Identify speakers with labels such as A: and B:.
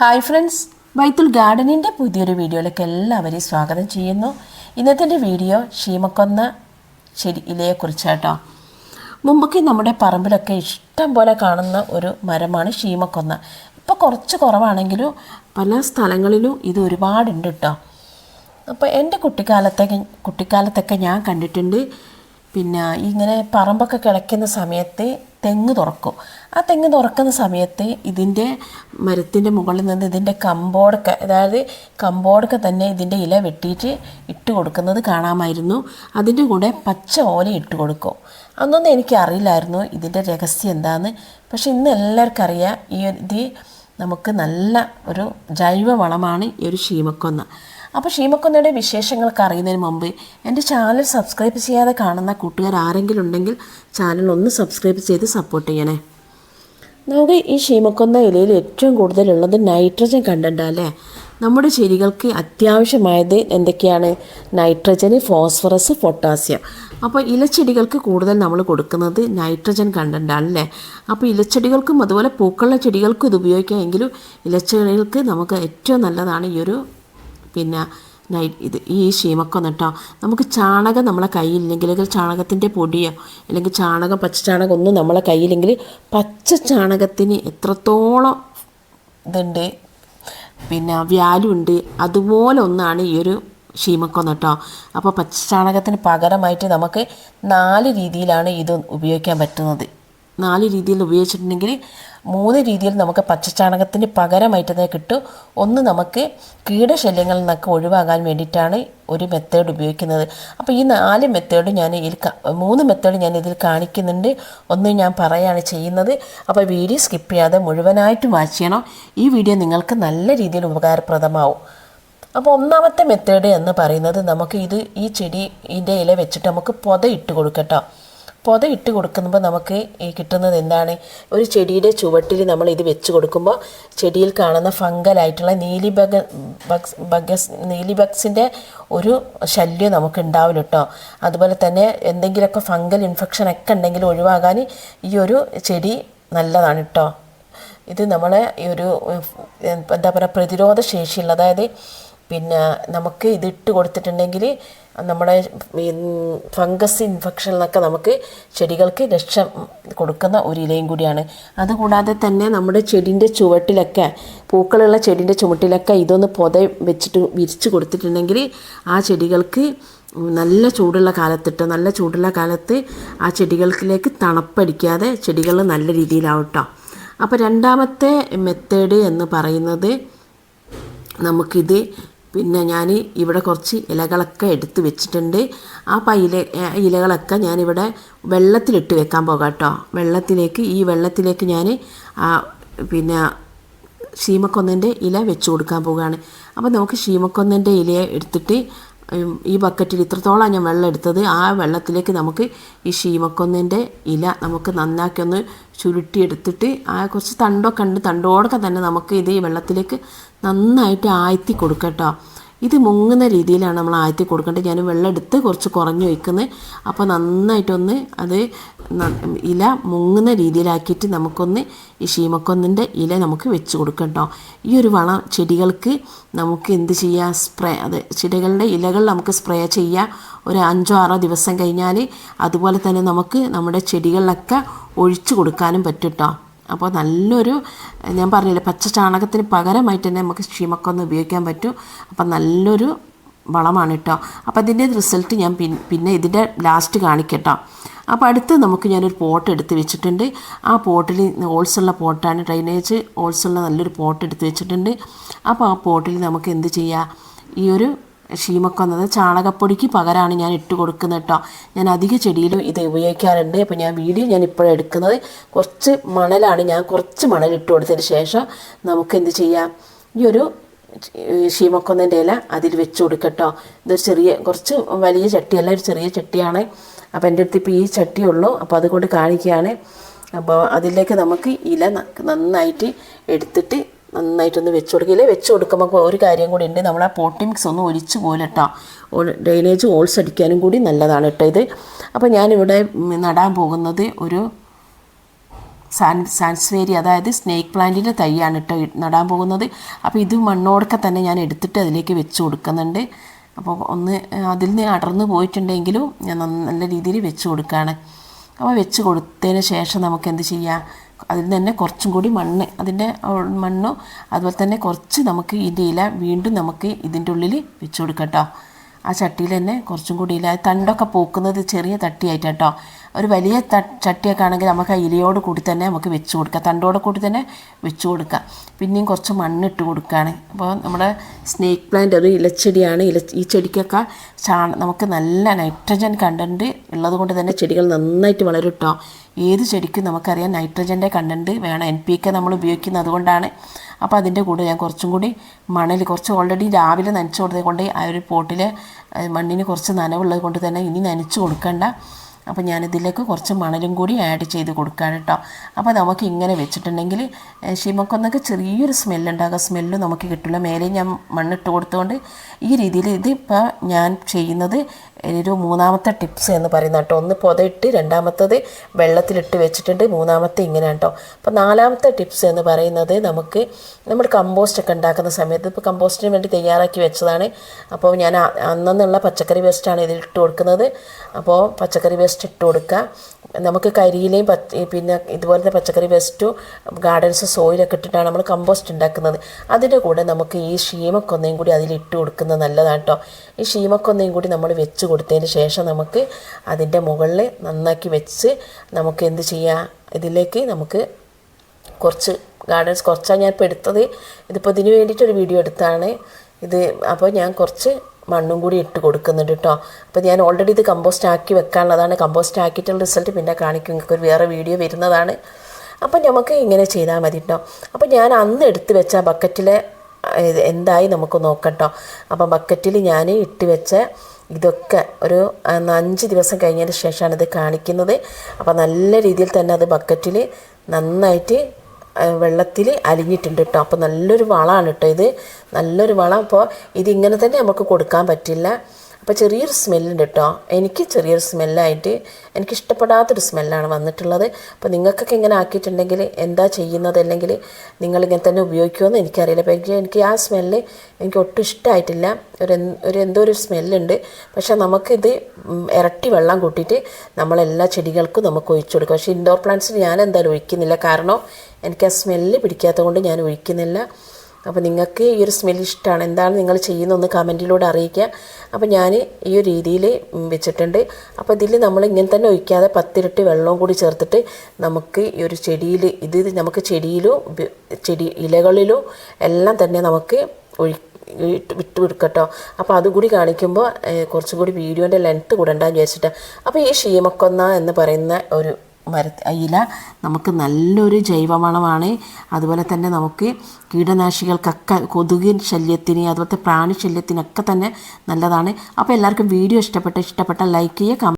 A: Hi friends വൈത്തുൽ ഗാർഡനിന്റെ പുതിയൊരു വീഡിയോയിലേക്ക് എല്ലാവരെയും സ്വാഗതം ചെയ്യുന്നു. ഇന്നത്തെ വീഡിയോ ഷീമക്കൊന്ന ചെടി ഇലയെക്കുറിച്ചാട്ടോ മുമ്പൊക്കെ നമ്മുടെ പറമ്പിലൊക്കെ ഇഷ്ടം പോലെ കാണുന്ന ഒരു മരമാണ് ഷീമക്കൊന്ന. ഇപ്പോൾ കുറച്ച് കുറവാണെങ്കിലും പല സ്ഥലങ്ങളിലും ഇത് ഒരുപാടുണ്ട് കേട്ടോ അപ്പോൾ എന്റെ കുട്ടിക്കാലത്തൊക്കെ കുട്ടിക്കാലത്തൊക്കെ ഞാൻ കണ്ടിട്ടുണ്ട്. പിന്നെ ഇങ്ങനെ പറമ്പൊക്കെ കിളയ്ക്കുന്ന സമയത്ത് തെങ്ങ് തുറക്കും. ആ തെങ്ങ് തുറക്കുന്ന സമയത്ത് ഇതിന്റെ മരത്തിന്റെ മുകളിൽ നിന്ന് ഇതിന്റെ കമ്പോടക്ക അതായത് കമ്പോടക്ക തന്നെ ഇതിന്റെ ഇല വെട്ടിയിട്ട് ഇട്ട് കൊടുക്കുന്നത് കാണാമായിരുന്നു. അതിന്റെ കൂടെ പച്ച ഓല ഇട്ട് കൊടുക്കും. അന്നൊന്നും എനിക്ക് അറിയില്ലായിരുന്നു ഇതിന്റെ രഹസ്യം എന്താണെന്ന് പക്ഷെ ഇന്ന് എല്ലാവർക്കും അറിയാം ഈ ഇത് നമുക്ക് നല്ല ഒരു ജൈവ വളമാണ് ഈ ഒരു ഷീമക്കൊന്ന അപ്പോൾ ഷീമക്കുന്നയുടെ വിശേഷങ്ങളൊക്കെ അറിയുന്നതിന് മുമ്പ് എന്റെ ചാനൽ സബ്സ്ക്രൈബ് ചെയ്യാതെ കാണുന്ന കൂട്ടുകാർ ആരെങ്കിലും ഉണ്ടെങ്കിൽ ചാനൽ ഒന്ന് സബ്സ്ക്രൈബ് ചെയ്ത് സപ്പോർട്ട് ചെയ്യണേ. നമുക്ക് ഈ ഷീമക്കൊന്ന ഇലയിൽ ഏറ്റവും കൂടുതലുള്ളത് നൈട്രജൻ കണ്ടന്റ് അല്ലേ? നമ്മുടെ ചെടികൾക്ക് അത്യാവശ്യമായത് എന്തൊക്കെയാണ്? നൈട്രജന് ഫോസ്ഫറസ് പൊട്ടാസ്യം അപ്പോൾ ഇലച്ചെടികൾക്ക് കൂടുതൽ നമ്മൾ കൊടുക്കുന്നത് നൈട്രജൻ കണ്ടന്റാണ് അല്ലേ? അപ്പോൾ ഇലച്ചെടികൾക്കും അതുപോലെ പൂക്കളുള്ള ചെടികൾക്കും ഇത് ഉപയോഗിക്കാമെങ്കിലും ഇലച്ചെടികൾക്ക് നമുക്ക് ഏറ്റവും നല്ലതാണ് ഈ ഒരു പിന്നെ നൈ ഇത് ഈ ശീമക്കൊന്ന് കേട്ടോ നമുക്ക് ചാണകം നമ്മളെ കയ്യിലില്ലെങ്കിൽ അല്ലെങ്കിൽ ചാണകത്തിന്റെ പൊടിയോ അല്ലെങ്കിൽ ചാണകം പച്ച ചാണകം ഒന്നും നമ്മളെ കയ്യിലെങ്കിൽ പച്ച ചാണകത്തിന് എത്രത്തോളം ഇതുണ്ട്. പിന്നെ വ്യാലു ഉണ്ട്. അതുപോലെ ഒന്നാണ് ഈ ഒരു ഷീമക്കൊന്ന കേട്ടോ അപ്പോൾ പച്ച ചാണകത്തിന് പകരമായിട്ട് നമുക്ക് നാല് രീതിയിലാണ് ഇത് ഉപയോഗിക്കാൻ പറ്റുന്നത്. നാല് രീതിയിൽ ഉപയോഗിച്ചിട്ടുണ്ടെങ്കിൽ മൂന്ന് രീതിയിൽ നമുക്ക് പച്ചച്ചാണകത്തിന് പകരമായിട്ട് തന്നെ കിട്ടും. ഒന്ന് നമുക്ക് കീടശല്യങ്ങളിൽ നിന്നൊക്കെ ഒഴിവാകാൻ വേണ്ടിയിട്ടാണ് ഒരു മെത്തേഡ് ഉപയോഗിക്കുന്നത്. അപ്പോൾ ഈ നാല് മെത്തേഡ് ഞാൻ ഇതിൽ മൂന്ന് മെത്തേഡ് ഞാൻ ഇതിൽ കാണിക്കുന്നുണ്ട്. ഒന്ന് ഞാൻ പറയുകയാണ് ചെയ്യുന്നത്. അപ്പോൾ വീഡിയോ സ്കിപ്പ് ചെയ്യാതെ മുഴുവനായിട്ട് വാച്ച് ചെയ്യണം. ഈ വീഡിയോ നിങ്ങൾക്ക് നല്ല രീതിയിൽ ഉപകാരപ്രദമാവും. അപ്പോൾ ഒന്നാമത്തെ മെത്തേഡ് എന്ന് പറയുന്നത് നമുക്ക് ഇത് ഈ ചെടി ഇതിന്റെ ഇല വെച്ചിട്ട് നമുക്ക് പൊത ഇട്ട് കൊടുക്കട്ടോ പൊത ഇട്ട് കൊടുക്കുമ്പോൾ നമുക്ക് കിട്ടുന്നത് എന്താണ്? ഒരു ചെടിയുടെ ചുവട്ടിൽ നമ്മൾ ഇത് വെച്ച് കൊടുക്കുമ്പോൾ ചെടിയിൽ കാണുന്ന ഫംഗലായിട്ടുള്ള mealy bug bugs bugs mealy ബഗ്സിന്റെ ഒരു ശല്യം നമുക്ക് ഉണ്ടാവില്ല കേട്ടോ. അതുപോലെ തന്നെ എന്തെങ്കിലുമൊക്കെ ഫംഗൽ ഇൻഫെക്ഷൻ ഒക്കെ ഉണ്ടെങ്കിൽ ഒഴിവാകാൻ ഈ ഒരു ചെടി നല്ലതാണ് കേട്ടോ. ഇത് നമ്മളെ ഈ ഒരു എന്താ പറയുക പ്രതിരോധ ശേഷിയുള്ള അതായത് പിന്നെ നമുക്ക് ഇത് കൊടുത്തിട്ടുണ്ടെങ്കിൽ നമ്മുടെ ഫംഗസ് ഇൻഫെക്ഷൻ എന്നൊക്കെ നമുക്ക് ചെടികൾക്ക് രക്ഷ കൊടുക്കുന്ന ഒരു ഇലയും കൂടിയാണ്. അതുകൂടാതെ തന്നെ നമ്മുടെ ചെടിന്റെ ചുവട്ടിലൊക്കെ പൂക്കളുള്ള ചെടിന്റെ ചുവട്ടിലൊക്കെ ഇതൊന്ന് പൊത വെച്ചിട്ട് വിരിച്ച് കൊടുത്തിട്ടുണ്ടെങ്കിൽ ആ ചെടികൾക്ക് നല്ല ചൂടുള്ള കാലത്തിട്ട് നല്ല ചൂടുള്ള കാലത്ത് ആ ചെടികൾക്കിലേക്ക് തണുപ്പടിക്കാതെ ചെടികൾ നല്ല രീതിയിലാവട്ടോ അപ്പോൾ രണ്ടാമത്തെ മെത്തേഡ് എന്ന് പറയുന്നത് നമുക്കിത് പിന്നെ ഞാൻ ഇവിടെ കുറച്ച് ഇലകളൊക്കെ എടുത്ത് വെച്ചിട്ടുണ്ട്. ആ പൈല ഇലകളൊക്കെ ഞാനിവിടെ വെള്ളത്തിലിട്ട് വെക്കാൻ പോകാം കേട്ടോ. വെള്ളത്തിലേക്ക് ഈ വെള്ളത്തിലേക്ക് ഞാൻ പിന്നെ ശീമക്കൊന്നന്റെ ഇല വെച്ച് കൊടുക്കാൻ പോവുകയാണ്. അപ്പോൾ നമുക്ക് ശീമക്കൊന്നന്റെ ഇലയെ എടുത്തിട്ട് ഈ ബക്കറ്റിൽ ഇത്രത്തോളം ഞാൻ വെള്ളം എടുത്തത്. ആ വെള്ളത്തിലേക്ക് നമുക്ക് ഈ ഷീമക്കൊന്നിന്റെ ഇല നമുക്ക് നന്നാക്കി ഒന്ന് ചുരുട്ടിയെടുത്തിട്ട് ആ കുറച്ച് തണ്ടൊക്കെ ഉണ്ട്. തണ്ടോടൊക്കെ തന്നെ നമുക്ക് ഇത് ഈ വെള്ളത്തിലേക്ക് നന്നായിട്ട് ആഴ്ത്തി കൊടുക്കട്ടോ ഇത് മുങ്ങുന്ന രീതിയിലാണ് നമ്മൾ ആഴ്ത്തി കൊടുക്കേണ്ടത്. ഞാൻ വെള്ളം എടുത്ത് കുറച്ച് കുറഞ്ഞു വയ്ക്കുന്നത് അപ്പോൾ നന്നായിട്ടൊന്ന് അത് ഇല മുങ്ങുന്ന രീതിയിലാക്കിയിട്ട് നമുക്കൊന്ന് ഈ ഷീമക്കൊന്നിന്റെ ഇല നമുക്ക് വെച്ച് കൊടുക്കട്ടോ ഈ ഒരു വളം ചെടികൾക്ക് നമുക്ക് എന്ത് ചെയ്യാം? സ്പ്രേ അത് ചെടികളുടെ ഇലകൾ നമുക്ക് സ്പ്രേ ചെയ്യാം. ഒരു അഞ്ചോ ആറോ ദിവസം കഴിഞ്ഞാൽ അതുപോലെ തന്നെ നമുക്ക് നമ്മുടെ ചെടികളിലൊക്കെ ഒഴിച്ചു കൊടുക്കാനും പറ്റും കേട്ടോ അപ്പോൾ നല്ലൊരു ഞാൻ പറഞ്ഞില്ലേ പച്ച ചാണകത്തിന് പകരമായിട്ട് തന്നെ നമുക്ക് ക്ഷീമക്കൊന്ന് ഉപയോഗിക്കാൻ പറ്റും. അപ്പം നല്ലൊരു വളമാണ് കേട്ടോ. അപ്പോൾ അതിന്റെ റിസൾട്ട് ഞാൻ പിന്നെ ഇതിന്റെ ലാസ്റ്റ് കാണിക്കട്ടോ. അപ്പോൾ അടുത്ത് നമുക്ക് ഞാനൊരു പോട്ട് എടുത്ത് വെച്ചിട്ടുണ്ട്. ആ പോട്ടിൽ ഓൾസുള്ള പോട്ടാണ് ഡ്രൈനേജ്. ഓൾസുള്ള നല്ലൊരു പോട്ട് എടുത്ത് വെച്ചിട്ടുണ്ട്. അപ്പോൾ ആ പോട്ടിൽ നമുക്ക് എന്ത് ചെയ്യാം? ഈ ഒരു ഷീമക്കൊന്നത് ചാണകപ്പൊടിക്ക് പകരമാണ് ഞാൻ ഇട്ട് കൊടുക്കുന്നത് കേട്ടോ. ഞാൻ അധിക ചെടിയിലും ഇത് ഉപയോഗിക്കാറുണ്ട്. അപ്പോൾ ഞാൻ വീഡിയോ ഞാൻ ഇപ്പോഴും എടുക്കുന്നത്. കുറച്ച് മണലാണ് ഞാൻ കുറച്ച് മണൽ ഇട്ട് കൊടുത്തതിന് ശേഷം നമുക്ക് എന്ത് ചെയ്യാം? ഈ ഒരു ഷീമക്കൊന്നന്റെ ഇല അതിൽ വെച്ച് കൊടുക്കട്ടോ ഇതൊരു ചെറിയ കുറച്ച് വലിയ ചട്ടിയല്ല ഒരു ചെറിയ ചട്ടിയാണ്. അപ്പോൾ എന്റെ അടുത്ത് ഇപ്പോൾ ഈ ചട്ടിയുള്ളൂ അപ്പോൾ അതുകൊണ്ട് കാണിക്കുകയാണ്. അപ്പോൾ അതിലേക്ക് നമുക്ക് ഇല നന്നായിട്ട് എടുത്തിട്ട് നന്നായിട്ടൊന്ന് വെച്ച് കൊടുക്കില്ല? വെച്ച് കൊടുക്കുമ്പോൾ ഒരു കാര്യം കൂടി ഉണ്ട്. നമ്മൾ ആ പോട്ടി മിക്സ് ഒന്ന് ഒലിച്ച് പോലെ കേട്ടോ ഡ്രെയിനേജ് ഓൾസ് അടിക്കാനും കൂടി നല്ലതാണ് കേട്ടോ ഇത്. അപ്പോൾ ഞാനിവിടെ നടാൻ പോകുന്നത് ഒരു സാൻ സാൻസ്വേരി അതായത് സ്നേക്ക് പ്ലാന്റിന്റെ തൈയാണ് ഇട്ട് നടാൻ പോകുന്നത്. അപ്പോൾ ഇത് മണ്ണോടൊക്കെ തന്നെ ഞാൻ എടുത്തിട്ട് അതിലേക്ക് വെച്ച് കൊടുക്കുന്നുണ്ട്. അപ്പോൾ ഒന്ന് അതിൽ നിന്ന് അടർന്നു പോയിട്ടുണ്ടെങ്കിലും ഞാൻ നല്ല രീതിയിൽ വെച്ച് കൊടുക്കുകയാണ് അപ്പോൾ വെച്ച് കൊടുത്തതിന് ശേഷം നമുക്ക് എന്ത് ചെയ്യാം? അതിൽ തന്നെ കുറച്ചും കൂടി മണ്ണ് അതിന്റെ മണ്ണോ അതുപോലെ തന്നെ കുറച്ച് നമുക്ക് ഇതിന്റെ ഇല വീണ്ടും നമുക്ക് ഇതിന്റെ ഉള്ളിൽ വെച്ച് കൊടുക്കാം കേട്ടോ ആ ചട്ടിയിൽ തന്നെ കുറച്ചും കൂടി ഇല തണ്ടൊക്കെ പോക്കുന്നത് ചെറിയ തട്ടിയായിട്ടാട്ടോ ഒരു വലിയ ചട്ടിയൊക്കെ ആണെങ്കിൽ നമുക്ക് ആ ഇലയോട് കൂടി തന്നെ നമുക്ക് വെച്ച് കൊടുക്കാം. തണ്ടോട് കൂടി തന്നെ വെച്ച് കൊടുക്കാം. പിന്നെയും കുറച്ച് മണ്ണിട്ട് കൊടുക്കുകയാണ്. അപ്പോൾ നമ്മുടെ സ്നേക്ക് പ്ലാന്റ് ഒരു ഇലച്ചെടിയാണ്. ഇല ഈ ചെടിക്കൊക്കെ ചാണ നമുക്ക് നല്ല നൈട്രജൻ കണ്ടന്റ് ഉള്ളത് കൊണ്ട് തന്നെ ചെടികൾ നന്നായിട്ട് വളരും കേട്ടോ ഏത് ചെടിക്കും നമുക്കറിയാം നൈട്രജന്റെ കണ്ടന്റ് വേണം. എൻ പി കെ നമ്മൾ ഉപയോഗിക്കുന്നത് അതുകൊണ്ടാണ് അപ്പോൾ അതിന്റെ കൂടെ ഞാൻ കുറച്ചും കൂടി മണൽ കുറച്ച് ഓൾറെഡി രാവിലെ നനച്ച് കൊടുത്തത് കൊണ്ട് ആ ഒരു പോട്ടിൽ മണ്ണിന് കുറച്ച് നനവുള്ളത് കൊണ്ട് തന്നെ ഇനി നനച്ച് കൊടുക്കണ്ട. അപ്പോൾ ഞാനിതിലേക്ക് കുറച്ച് മണലും കൂടി ആഡ് ചെയ്ത് കൊടുക്കുകയാണ് കേട്ടോ. അപ്പോൾ നമുക്ക് ഇങ്ങനെ വെച്ചിട്ടുണ്ടെങ്കിൽ ഷിമക്കൊന്നൊക്കെ ചെറിയൊരു സ്മെല്ലുണ്ടാകും സ്മെല്ല് നമുക്ക് കിട്ടില്ല. മേലെ ഞാൻ മണ്ണിട്ട് കൊടുത്തുകൊണ്ട് ഈ രീതിയിൽ ഇതിപ്പോൾ ഞാൻ ചെയ്യുന്നത് ഒരു മൂന്നാമത്തെ ടിപ്സ് എന്ന് പറയുന്ന കേട്ടോ. ഒന്ന് പുതയിട്ട് രണ്ടാമത്തത് വെള്ളത്തിലിട്ട് വെച്ചിട്ടുണ്ട്. മൂന്നാമത്തെ ഇങ്ങനെ കേട്ടോ. അപ്പോൾ നാലാമത്തെ ടിപ്സ് എന്ന് പറയുന്നത് നമുക്ക് നമ്മൾ കമ്പോസ്റ്റ് ഒക്കെ ഉണ്ടാക്കുന്ന സമയത്ത് ഇപ്പോൾ കമ്പോസ്റ്റിന് വേണ്ടി തയ്യാറാക്കി വെച്ചതാണ്. അപ്പോൾ ഞാൻ അന്നുള്ള പച്ചക്കറി വേസ്റ്റാണ് ഇതിൽ ഇട്ട് കൊടുക്കുന്നത്. അപ്പോൾ പച്ചക്കറി വേസ്റ്റ് ഇട്ട് കൊടുക്കുക നമുക്ക് കരിയിലെയും പിന്നെ ഇതുപോലത്തെ പച്ചക്കറി വേസ്റ്റും ഗാർഡൻസ് സോയിലൊക്കെ ഇട്ടിട്ടാണ് നമ്മൾ കമ്പോസ്റ്റ് ഉണ്ടാക്കുന്നത്. അതിന്റെ കൂടെ നമുക്ക് ഈ ഷീമക്കൊന്നയും കൂടി അതിൽ ഇട്ട് കൊടുക്കുന്നത് നല്ലതാണ് കേട്ടോ. ഈ ഷീമക്കൊന്നയും കൂടി നമ്മൾ വെച്ച് കൊടുത്തതിന് ശേഷം നമുക്ക് അതിന്റെ മുകളിൽ നന്നാക്കി വെച്ച് നമുക്ക് എന്ത് ചെയ്യാം? ഇതിലേക്ക് നമുക്ക് കുറച്ച് ഗാർഡൻസ് കുറച്ചാണ് ഞാൻ ഇപ്പോൾ എടുത്തത്. ഇതിപ്പോൾ ഇതിന് വേണ്ടിയിട്ടൊരു വീഡിയോ എടുത്താണ്. ഇത് അപ്പോൾ ഞാൻ കുറച്ച് മണ്ണും കൂടി ഇട്ട് കൊടുക്കുന്നുണ്ട് കേട്ടോ. അപ്പോൾ ഞാൻ ഓൾറെഡി ഇത് കമ്പോസ്റ്റ് ആക്കി വെക്കാനുള്ളതാണ്. കമ്പോസ്റ്റ് ആക്കിയിട്ടുള്ള റിസൾട്ട് പിന്നെ കാണിക്കും. നിങ്ങൾക്ക് ഒരു വേറെ വീഡിയോ വരുന്നതാണ്. അപ്പം നമുക്ക് ഇങ്ങനെ ചെയ്താൽ മതി കേട്ടോ. അപ്പോൾ ഞാൻ അന്ന് എടുത്ത് വെച്ച ബക്കറ്റിലെ എന്തായി നമുക്ക് നോക്കട്ടോ അപ്പോൾ ബക്കറ്റിൽ ഞാൻ ഇട്ട് വെച്ച ഇതൊക്കെ ഒരു അഞ്ച് ദിവസം കഴിഞ്ഞതിന് ശേഷമാണ് ഇത് കാണിക്കുന്നത്. അപ്പോൾ നല്ല രീതിയിൽ തന്നെ അത് ബക്കറ്റിൽ നന്നായിട്ട് വെള്ളത്തിൽ അലിഞ്ഞിട്ടുണ്ട് കേട്ടോ അപ്പോൾ നല്ലൊരു വളമാണ് കേട്ടോ ഇത്. നല്ലൊരു വളം. അപ്പോൾ ഇതിങ്ങനെ തന്നെ നമുക്ക് കൊടുക്കാൻ പറ്റില്ല. അപ്പോൾ ചെറിയൊരു സ്മെല്ലുണ്ട് കേട്ടോ എനിക്ക് ചെറിയൊരു സ്മെല്ലായിട്ട് എനിക്ക് ഇഷ്ടപ്പെടാത്തൊരു സ്മെല്ലാണ് വന്നിട്ടുള്ളത്. അപ്പോൾ നിങ്ങൾക്കൊക്കെ ഇങ്ങനെ ആക്കിയിട്ടുണ്ടെങ്കിൽ എന്താ ചെയ്യുന്നത്? അല്ലെങ്കിൽ നിങ്ങൾ ഇങ്ങനെ തന്നെ ഉപയോഗിക്കുമെന്ന് എനിക്കറിയില്ല. പക്ഷേ എനിക്ക് ആ സ്മെല്ല് എനിക്ക് ഒട്ടും ഇഷ്ടമായിട്ടില്ല ഒരു ഒരു എന്തോ ഒരു സ്മെല്ലുണ്ട്. പക്ഷേ നമുക്കിത് ഇരട്ടി വെള്ളം കൂട്ടിയിട്ട് നമ്മളെല്ലാ ചെടികൾക്കും നമുക്ക് ഒഴിച്ചു കൊടുക്കാം. പക്ഷേ ഇൻഡോർ പ്ലാന്റ്സിന് ഞാൻ എന്തായാലും ഒഴിക്കുന്നില്ല. കാരണം എനിക്ക് ആ സ്മെല്ല് പിടിക്കാത്തത് കൊണ്ട് ഞാൻ ഒഴിക്കുന്നില്ല. അപ്പോൾ നിങ്ങൾക്ക് ഈ ഒരു സ്മെൽ ഇഷ്ടമാണ് എന്താണ് നിങ്ങൾ ചെയ്യുന്നതെന്ന് കമന്റിലൂടെ അറിയിക്കുക. അപ്പോൾ ഞാൻ ഈ ഒരു രീതിയിൽ വെച്ചിട്ടുണ്ട്. അപ്പോൾ ഇതിൽ നമ്മൾ ഇങ്ങനെ തന്നെ ഒഴിക്കാതെ പത്തിരട്ടി വെള്ളവും കൂടി ചേർത്തിട്ട് നമുക്ക് ഈ ഒരു ചെടിയിൽ ഇത് നമുക്ക് ചെടിയിലും ചെടി ഇലകളിലും എല്ലാം തന്നെ നമുക്ക് ഒഴി വിട്ടു കൊടുക്കട്ടോ. അപ്പോൾ അതുകൂടി കാണിക്കുമ്പോൾ കുറച്ചും കൂടി വീഡിയോന്റെ ലെങ്ത്ത് കൂടണ്ടെന്ന് വിചാരിച്ചിട്ട്. അപ്പോൾ ഈ ഷീമക്കൊന്ന എന്ന് പറയുന്ന ഒരു മര ഇല നമുക്ക് നല്ലൊരു ജൈവവളമാണ്. അതുപോലെ തന്നെ നമുക്ക് കീടനാശികൾക്കൊക്കെ കൊതുകിൻ ശല്യത്തിന് അതുപോലത്തെ പ്രാണി ശല്യത്തിനൊക്കെ തന്നെ നല്ലതാണ്. അപ്പോൾ എല്ലാവർക്കും വീഡിയോ ഇഷ്ടപ്പെട്ട ഇഷ്ടപ്പെട്ട ലൈക്ക് ചെയ്യുക